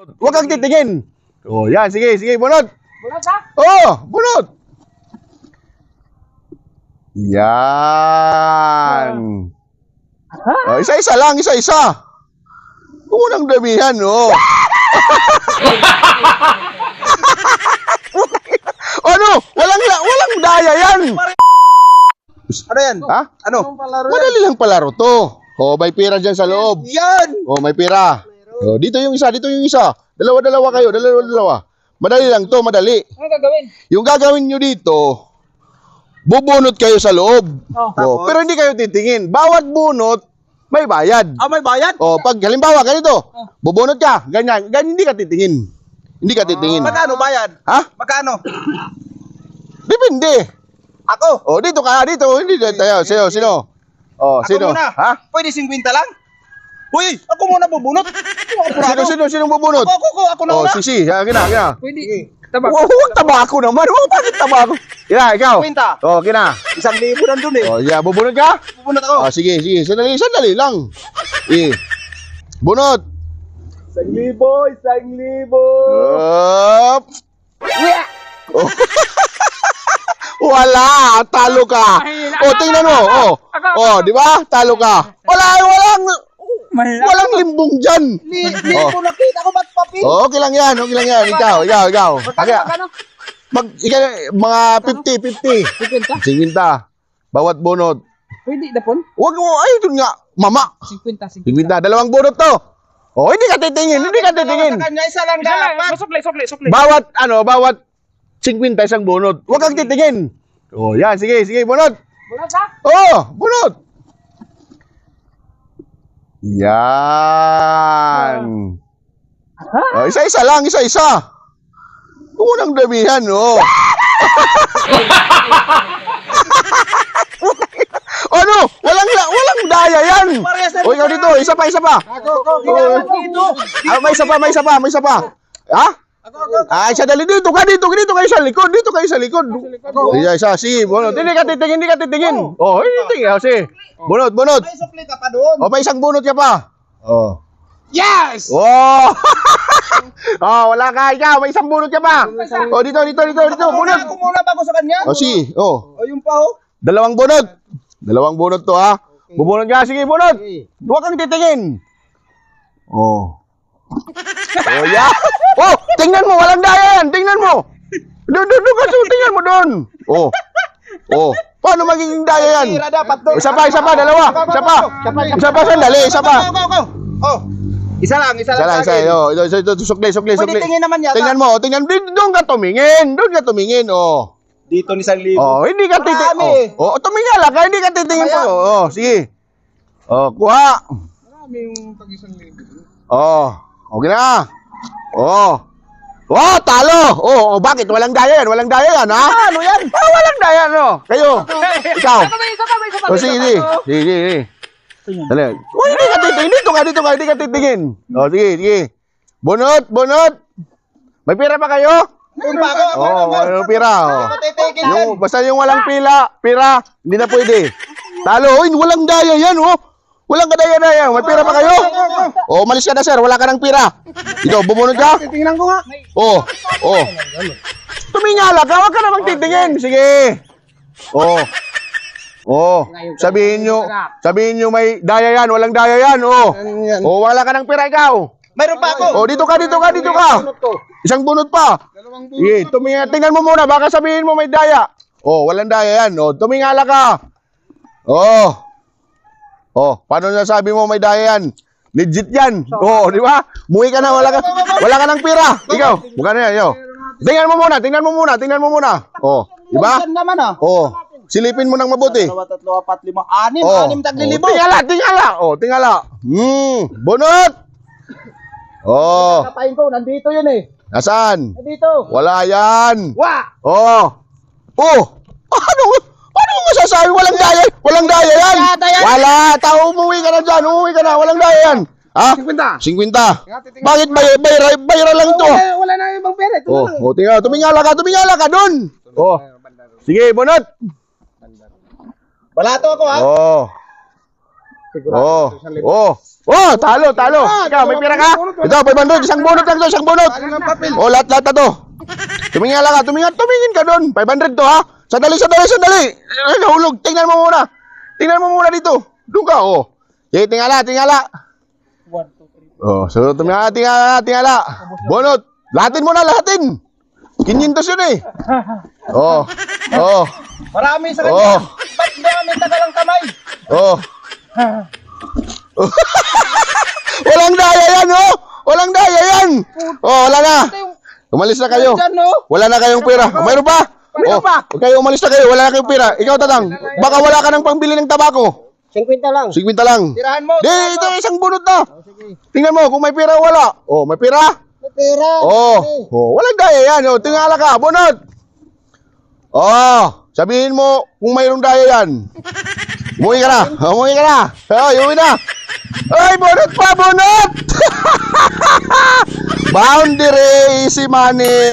Huwag kang titingin. Oh, yan. Sige, sige. Bunot. Bunot ha? Oh, bunot. Yan. Oh, isa-isa lang, isa-isa. Huwag mo nang damihan, oh. ano? Walang la- walang daya yan. Ano yan? Ha? Ano? Madali lang palaro to. Oh, may pera dyan sa loob. Yan! Oh, may pera. Oh, dito yung isa, dito yung isa. Dalawa-dalawa kayo, dalawa-dalawa. Madali lang to, madali. Ano gagawin? Yung gagawin nyo dito, bubunot kayo sa loob. Oh. Oh, pero hindi kayo titingin. Bawat bunot, may bayad. Ah, may bayad? Oh, pag halimbawa ganito, bubunot ka, ganyan, ganyan hindi ka titingin. Hindi ka titingin. Magkano bayad? Ha? Magkano? Depende. Ako? Oh, dito ka, dito, hindi tayo. Sino, sino? Oh, Ako sino? muna. Ha? Pwede 50 lang? Uy, ako muna bubunot. Sino, sino, sino bubunot? Ako, ako, ako na Oh, una. si si, kina, kina. Pwede. Tabak. Huwag huwag tabako naman. Huwag bakit tabako. Kina, ikaw. 50. Oh, kina. Isang libo nandun eh. Oh, yeah, bubunot ka? Bubunot ako. Oh, sige, sige. Sandali, sandali lang. Eh. Bunot. Isang libo, isang libo. Up. Oh. Wala, talo ka. Oh, tingnan mo. Oh. Oh, di ba? Talo ka. Wala, walang Mahirap. walang limbong diyan. Li, libo nakita ko ba't papel? Oh, okay lang 'yan, okay lang 'yan. Ikaw, ikaw, ikaw. Kaya Magkano? mag ikaw, mga 50, 50. 50? 50. Bawat bunot. Pwede dapon? Wag mo, ay, doon nga. Mama. 50, 50. 50, dalawang bunot to. Oh, hindi ka titingin, hindi ka titingin. Isa lang. dapat. Sukli, sukli, sukli. Bawat, ano, bawat 50 isang bunot. Huwag kang titingin. Oh, yan, sige, sige, bunot. Bunot ha? Oh, bunot. Yan. Oh, isa-isa lang, isa-isa. Huwag mo nang damihan, oh. ano? Walang la- walang daya yan. Parehas na O ikaw dito, isa pa, isa pa. Ako, ako, dito. Ah, may isa pa, may isa pa, may isa pa. Ha? Ako, ako. Ah, isa dali dito ka, dito, dito kayo sa likod, dito kayo sa likod. Isa, isa, si, bunot. Hindi ka titingin, hindi ka titingin. Oh, hindi tingin, si. Bunot, bunot. May sukli ka pa doon. O, may isang bunot ka pa. Oh. Yes! Oh! oh, wala ka, ikaw, may isang bunot ka pa. Oh, dito, dito, dito, dito, Ako muna, bunot. ako muna bago sa kanya. Oh, si, oh. O, yung pa oh. Dalawang bunot. Dalawang bunot to, ha. Bubunot ka, sige, bunot. Huwag kang titingin. Oh. Oh, yeah. Oh, tingnan mo, walang daya yan. Tingnan mo. Doon, doon, doon, kasi tingnan mo doon. Oh. Oh. Paano magiging daya yan? Isa pa, isa pa, dalawa. Isa pa. Isa pa, sandali, isa pa. Oh. Isa lang, isa Isa lang, lang. isa. Oh, ito, ito, ito, sukli, sukli, Pwede sukli. tingin naman yata. Tingnan mo, oh, tingnan. Di- Doon ka tumingin. Doon ka tumingin, oh. Dito ni isang libo. Oh, hindi ka titingin. Oh, oh tumingala ka, hindi ka titingin pa. Oh, sige. Oh, kuha. Marami yung pag isang libo. Oh, okay na. Oh. Oh, talo. Oh, oh, bakit? Walang daya yan. Walang daya yan, ha? Ano yan? Oh, walang daya, no? Kayo. Ikaw. Isa pa, isa pa, isa pa. Oh, sige, sige. Sige, sige. Dali. Oh, hindi ka titingin. Dito ka, dito ka. Hindi ka titingin. Oh, sige, sige. Bunot, bunot. May pira pa kayo? Yung pa ako, Oh, walang pira. Oh. Yung, basta yung walang pila, pira, hindi na pwede. Talo, oy, walang daya yan, oh. Walang kadaya-daya. May pira pa kayo? Oh, malis ka na, sir. Wala ka ng pira. Ito, bumunod ka? Titingnan ko nga. Oh, oh. Tumingala ka, wag ka namang titingin. Sige. Oh. Oh, sabihin nyo, sabihin nyo may daya yan, walang daya yan, oh. Oh, wala ka ng pira ikaw. Mayroon pa ako. Oh, dito ka, dito ka, dito ka. Isang bunot pa. Dalawang Sige, tumingala, tingnan mo muna, baka sabihin mo may daya. Oh, walang daya yan. Oh, tumingala ka. Oh. Oh, paano nasabi mo may daya yan? Legit yan. Oh, di ba? Muwi ka na, wala ka, wala ka ng pira. Ikaw, buka na yan, yo. Tingnan mo muna, tingnan mo muna, tingnan mo muna. Oh, di ba? Naman ah. Oh, silipin mo ng mabuti. Dalawa, tatlo, apat, lima, anim, Oh, anim taglilibo. oh, tingala, tingala. Oh, tingala. Hmm, bunot. Oh, Kapain ko, nandito yun eh. nasaan? Nandito. Wala yan. Wa! Oh. Oh. Ano? Masasabi walang daya? Walang daya yan. Wala. Wala. Tao, umuwi ka na dyan. Umuwi ka na. Walang daya yan. Ha? 50. 50. Bakit bay bayra, bayra lang to? Wala, wala na ibang pera. Ito Oh, na lang. oh, tingala, tumingala ka, tumingala ka doon. Oh. Sige, bunot. Balato ako ha. Oh. Oh. Oh. Oh, talo, talo. Ikaw, may pira ka? Ito, 500. Isang bunot lang to, isang bunot. Oh, lahat-lahat na to. Tumingin lang ka, tumingin, tumingin ka doon. 500 to, ha? Sandali, sandali, sandali. Nahulog. Tingnan mo muna. Tingnan mo muna dito. Doon ka, oh. Sige, tingala, tingala. One, two, three. Oh, so tingala, tingala, tingala. Bunot. Lahatin mo na, lahatin. 500 yun eh. Oh. Oh. Marami sa kanya. Oh. Ba't marami tagalang kamay? Oh. Walang daya yan, oh. Walang daya yan. Oh, wala na. Umalis na kayo. No? Wala na kayong pera. Mayroon pa? Oh, pa. Huwag kayo umalis na kayo. Wala na kayong pera. Ikaw, Tatang. Baka wala ka ng pangbili ng tabako. 50 lang. 50 lang. Tirahan mo. Di, ito isang bunot na. Tingnan mo kung may pera o wala. Oh, may pera? May pera. Oh, oh walang daya yan. Oh, tingala ka, bunot. Oh, sabihin mo kung mayroong daya yan. Umuwi ka na. Umuwi ka na. Oh, umuwi na. Ay, bunot pa, bunot! Boundary, easy money.